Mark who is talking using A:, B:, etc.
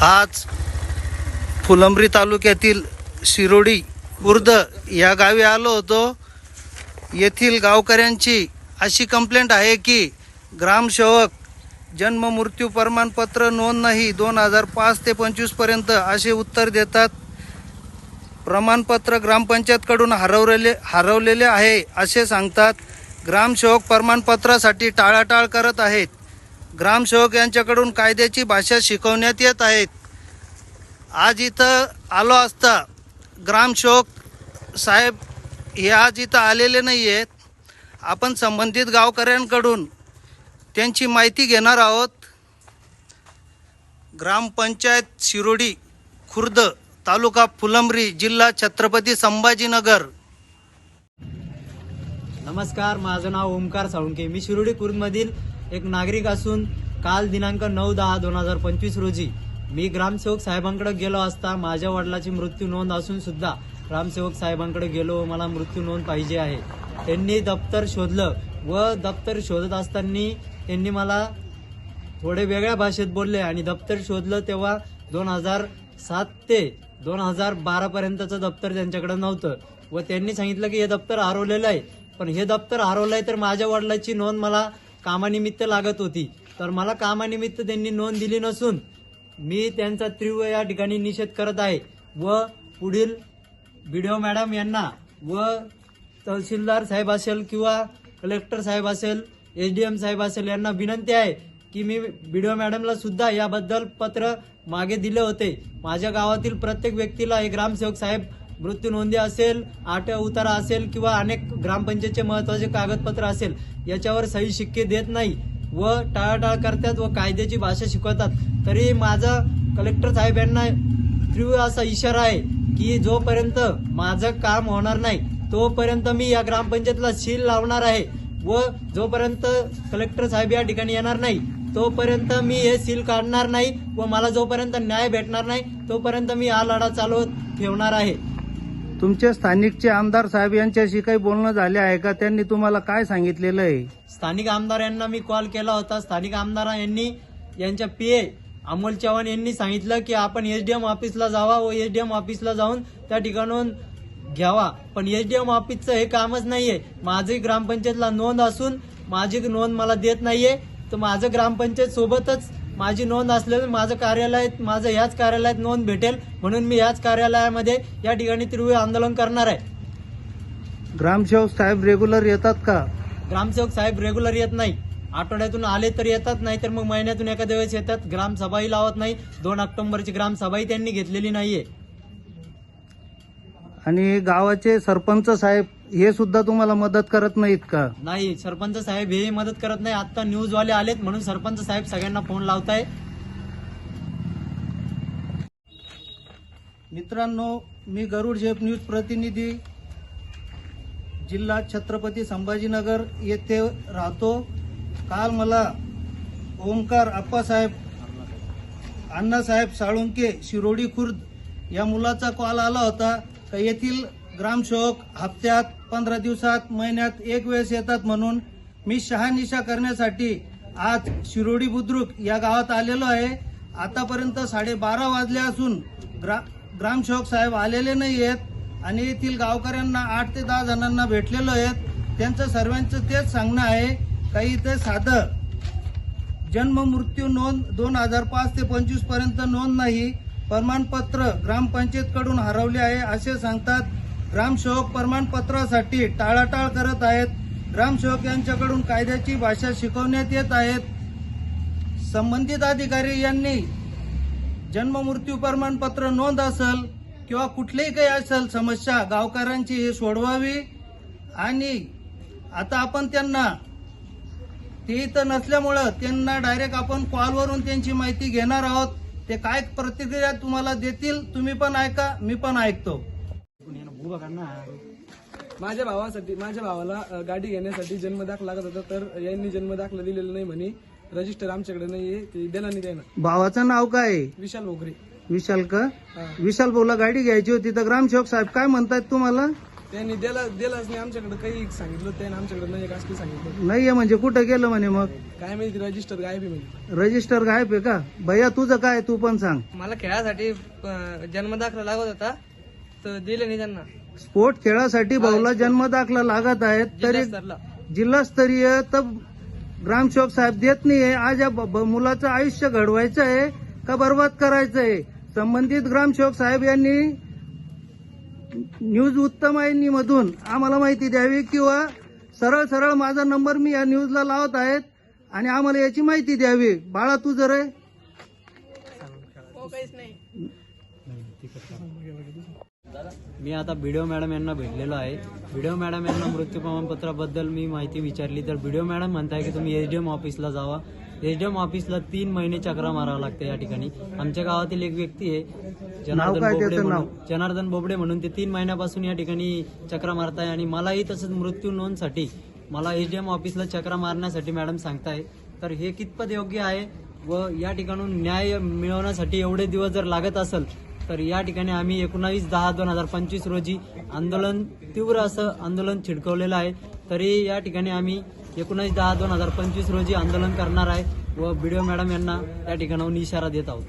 A: आज फुलंब्री तालुक्यातील शिरोडी खुर्द या गावी आलो होतो. येथील गावकऱ्यांची अशी कंप्लेंट आहे की ग्रामसेवक जन्म मृत्यू प्रमाणपत्र नोंद नाही. दोन हजार पाच ते पंचवीसपर्यंत असे उत्तर देतात. प्रमाणपत्र ग्रामपंचायतकडून हरवलेले हरवलेले आहे असे सांगतात. ग्रामसेवक प्रमाणपत्रासाठी टाळाटाळ करत आहेत. ग्रामसेवक यांच्याकडून कायद्याची भाषा शिकवण्यात येत आहेत. आज इथं आलो असता ग्रामसेवक साहेब हे आज इथं आलेले नाही आहेत आपण संबंधित गावकऱ्यांकडून त्यांची माहिती घेणार आहोत. ग्रामपंचायत शिरोडी खुर्द तालुका फुलंब्री जिल्हा छत्रपती संभाजीनगर.
B: नमस्कार माझं नाव ओमकार साळुंके. मी शिरोडी खुर्दमधील एक नागरिक असून काल दिनांक नऊ दहा दोन हजार पंचवीस रोजी मी ग्रामसेवक साहेबांकडे गेलो असता माझ्या वडिलाची मृत्यू नोंद असून सुद्धा ग्रामसेवक साहेबांकडे गेलो मला मृत्यू नोंद पाहिजे आहे. त्यांनी दप्तर शोधलं व दप्तर शोधत असताना त्यांनी मला थोडे वेगळ्या भाषेत बोलले आणि दप्तर शोधलं तेव्हा दोन हजार सात ते दोन हजार बारा पर्यंतचं दप्तर त्यांच्याकडे नव्हतं व त्यांनी सांगितलं की हे दप्तर हरवलेलं आहे. पण हे दप्तर आहे तर माझ्या वडिलाची नोंद मला कामानिमित्त लागत होती. तर मला कामानिमित्त त्यांनी नोंद दिली नसून मी त्यांचा तीव्र या ठिकाणी निषेध करत आहे व पुढील बीडीओ मॅडम यांना व तहसीलदार साहेब असेल किंवा कलेक्टर साहेब असेल एस डी एम साहेब असेल यांना विनंती आहे की मी बीडीओ मॅडमला सुद्धा याबद्दल पत्र मागे दिले होते. माझ्या गावातील प्रत्येक व्यक्तीला हे ग्रामसेवक साहेब मृत्यू नोंदी असेल आठ उतारा असेल किंवा अनेक ग्रामपंचायतचे महत्त्वाचे कागदपत्र असेल याच्यावर सही शिक्के देत नाही व टाळाटाळ करतात व कायद्याची भाषा शिकवतात. तरी माझा कलेक्टर साहेब यांना तीव्र असा इशारा आहे की जोपर्यंत माझं काम होणार नाही तोपर्यंत मी या ग्रामपंचायतला सील लावणार आहे व जोपर्यंत कलेक्टर साहेब या ठिकाणी येणार नाही तोपर्यंत मी हे सील काढणार नाही व मला जोपर्यंत न्याय भेटणार नाही तोपर्यंत मी हा लढा चालवत ठेवणार आहे.
A: तुमच्या स्थानिकचे आमदार साहेब यांच्याशी काही बोलणं झाले आहे का? त्यांनी तुम्हाला काय सांगितलेलं आहे?
B: स्थानिक आमदार यांना मी कॉल केला होता. स्थानिक आमदार यांनी यांच्या पीए अमोल चव्हाण यांनी सांगितलं की आपण एसडीएम ऑफिसला जावा व एसडीएम ऑफिसला जाऊन त्या ठिकाणून घ्यावा. पण एसडीएम ऑफिसचं हे कामच नाहीये. माझी ग्रामपंचायतला नोंद असून माझी नोंद मला देत नाहीये. तर माझं ग्रामपंचायत सोबतच माझी नोंद असलेलं माझं कार्यालय माझं ह्याच कार्यालयात नोंद भेटेल. म्हणून मी ह्याच कार्यालयामध्ये या ठिकाणी तीव्र आंदोलन करणार आहे.
A: ग्रामसेवक साहेब रेग्युलर येतात का?
B: ग्रामसेवक साहेब रेग्युलर येत नाही. आठवड्यातून आले तर येतात नाही तर मग महिन्यातून एखाद्या वेळेस येतात. ग्रामसभाही लावत नाही. दोन ऑक्टोबरची ग्रामसभाही त्यांनी घेतलेली नाहीये.
A: आणि गावाचे सरपंच साहेब हे सुद्धा तुम्हाला मदत करत नाहीत का?
B: नाही सरपंच साहेब हे मदत करत नाही. आता न्यूजवाले आलेत म्हणून सरपंच साहेब सगळ्यांना फोन लावताय.
A: मित्रांनो मी गरुड झेप न्यूज प्रतिनिधी जिल्हा छत्रपती संभाजीनगर येथे राहतो. काल मला ओमकार आप्पासाहेब अण्णासाहेब साळुंके शिरोडी खुर्द या मुलाचा कॉल आला होता. का येथील ग्रामसेवक हप्त्यात पंधरा दिवसात महिन्यात एक वेळेस येतात म्हणून मी शहानिशा करण्यासाठी आज शिरोडी बुद्रुक या गावात आलेलो आहे. आतापर्यंत साडेबारा वाजले असून ग्रा ग्रामसेवक साहेब आलेले नाही आहेत आणि येथील गावकऱ्यांना आठ ते दहा जणांना भेटलेलो आहेत. त्यांचं सर्वांचं तेच सांगणं आहे. काही ते साधं जन्म मृत्यू नोंद दोन हजार पाच ते पंचवीसपर्यंत नोंद नाही. प्रमाणपत्र ग्रामपंचायतकडून हरवले आहे असे सांगतात ग्रामसेवक प्रमाणपत्रासाठी टाळाटाळ करत आहेत. ग्रामसेवक यांच्याकडून कायद्याची भाषा शिकवण्यात येत आहेत. संबंधित अधिकारी यांनी जन्म मृत्यू प्रमाणपत्र नोंद असेल किंवा कुठलीही काही असेल समस्या गावकऱ्यांची हे सोडवावी. आणि आता आपण त्यांना ते इथं नसल्यामुळं त्यांना डायरेक्ट आपण कॉलवरून त्यांची माहिती घेणार आहोत. ते काय प्रतिक्रिया तुम्हाला देतील तुम्ही पण ऐका मी पण ऐकतो.
C: माझ्या भावासाठी माझ्या भावाला गाडी घेण्यासाठी जन्म दाखला लागत होता तर यांनी जन्म दाखला दिलेला नाही म्हणे. रजिस्टर आमच्याकडे नाहीये ते देणार नाही देणार
A: भावाचं नाव काय? आहे?
C: विशाल भोगरे.
A: विशाल का?
C: हा.
A: विशाल भाऊला गाडी घ्यायची होती तर ग्रामसेवक साहेब काय म्हणतायत तुम्हाला?
C: त्यांनी दिला दिलाच नाही आमच्याकडे काही सांगितलं त्याने आमच्याकडे नाही एक असं सांगितलं.
A: नाहीये म्हणजे कुठं गेलं म्हणे मग?
C: काय माहिती रजिस्टर गायब आहे म्हणजे
A: रजिस्टर गायब आहे का? भैया तुझं काय तू पण सांग.
D: मला खेळासाठी जन्मदाखला लागत होता. तर दिले नाही त्यांना.
A: स्पोर्ट खेळासाठी भाऊला जन्म दाखला लागत आहेत तरी
D: जिल्हास्तरला.
A: जिल्हास्तरीय तर ग्रामसेवक साहेब देत नाहीये. आज या ब- ब- मुलाचं आयुष्य घडवायचं आहे का बर्बाद करायचं आहे? संबंधित ग्रामसेवक साहेब यांनी न्यूज उत्तम वाहिनी मधून आम्हाला माहिती द्यावी किंवा सरळ सरळ माझा नंबर मी या न्यूजला लावत आहेत आणि आम्हाला याची माहिती द्यावी. बाळा तू जर आहे.
B: मी आता बीडीओ मॅडम यांना भेटलेलो आहे. बीडीओ मॅडम यांना मृत्यू प्रमाणपत्राबद्दल मी माहिती विचारली. तर बीडीओ मॅडम म्हणताय की तुम्ही एसडीएम ऑफिसला जावा. एसडीएम ऑफिसला तीन महिने चक्रा मारावं लागते या ठिकाणी. आमच्या गावातील एक व्यक्ती आहे जनार्दन बोबडे म्हणून. जनार्दन बोबडे म्हणून ते तीन महिन्यापासून या ठिकाणी चक्रा मारताय आणि मलाही तसंच मृत्यू नोंदसाठी मला एसडीएम ऑफिसला चक्रा मारण्यासाठी मॅडम सांगताय. तर हे कितपत योग्य आहे व या ठिकाणून न्याय मिळवण्यासाठी एवढे दिवस जर लागत असेल तर या ठिकाणी आम्ही एकोणावीस दहा दोन हजार पंचवीस रोजी आंदोलन तीव्र असं आंदोलन छिडकवलेलं आहे. तरी या ठिकाणी आम्ही एकोणावीस दहा दोन हजार पंचवीस रोजी आंदोलन करणार आहे व बीडीओ मॅडम यांना या ठिकाणाहून इशारा देत आहोत.